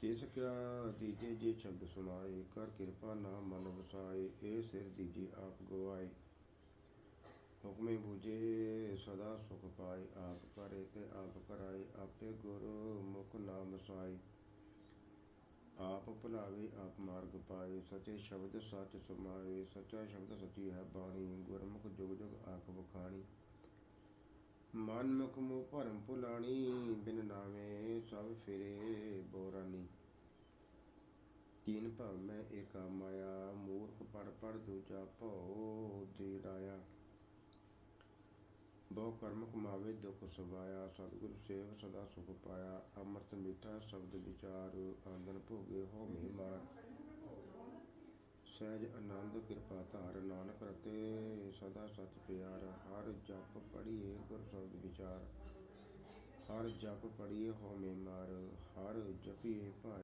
ਤਿਸ ਕਿਆ ਦੀਜੇ ਜੇ ਸ਼ਬਦ ਸੁਣਾਏ, ਕਰ ਕਿਰਪਾ ਨਾਮ ਮਨ ਵਸਾਏ, ਇਹ ਸਿਰ ਦੀਜੇ ਆਪ ਗਵਾਏ। ਹੁਕਮੇ ਬੂਝੇ, ਸਦਾ ਸੁਖ ਪਾਏ, ਆਪ ਕਰੇ ਤੇ ਆਪ ਕਰਾਏ, ਆਪੇ ਗੁਰ ਮੁਖ ਨਾਮ ਸਾਈ ਆਪ ਭੁਲਾਵੇ, ਆਪ ਮਾਰਗ ਪਾਏ, ਸਚੇ ਸ਼ਬਦ ਸੱਚ ਸੁਮਾਏ, ਸੱਚਾ ਸ਼ਬਦ ਸੱਚੀ ਹੈ ਬਾਣੀ, ਗੁਰਮੁਖ ਜੁਗ ਜੁਗ ਆਖ ਬਖਾਣੀ ਮਨ ਮੁਖ ਮੋ ਭਰਮ ਭੁਲਾਣੀ, ਬਿਨ ਨਾਵੇਂ ਫਿਰੇ ਬੋਰਾਨੀ। ਤੀਨ ਭਵ ਮੈਂ ਏਕਾ ਮਾਇਆ, ਮੂਰਖ ਪੜ ਪੜ ਦੂਜਾ ਭਉ ਦੇ ਰਾਇਆ ਬਹੁ ਕਰਮ ਕਮਾਵੇ, ਦੁਖ ਸਵਾਇਆ ਸਤਿਗੁਰ ਸੇਵ ਸਦਾ ਸੁਖ ਪਾਇਆ। ਅੰਮ੍ਰਿਤ ਮਿੱਠਾ ਸ਼ਬਦ ਵਿਚਾਰ, ਆਨੰਦ ਭੋਗੇ ਹੋਮੇ ਮਾਰ ਸਹਿਜ ਆਨੰਦ ਕਿਰਪਾ ਧਾਰ, ਨਾਨਕ ਰਤੇ ਸਦਾ ਸਚ ਪਿਆਰ। ਹਰ ਜਪ ਪੜੀਏ ਗੁਰ ਸ਼ਬਦ ਵਿਚਾਰ। ਹਰ ਜਪ ਪੜੀਏ ਹੋਮੇ ਮਾਰ ਹਰ ਜਪੀਏ ਭਾਈ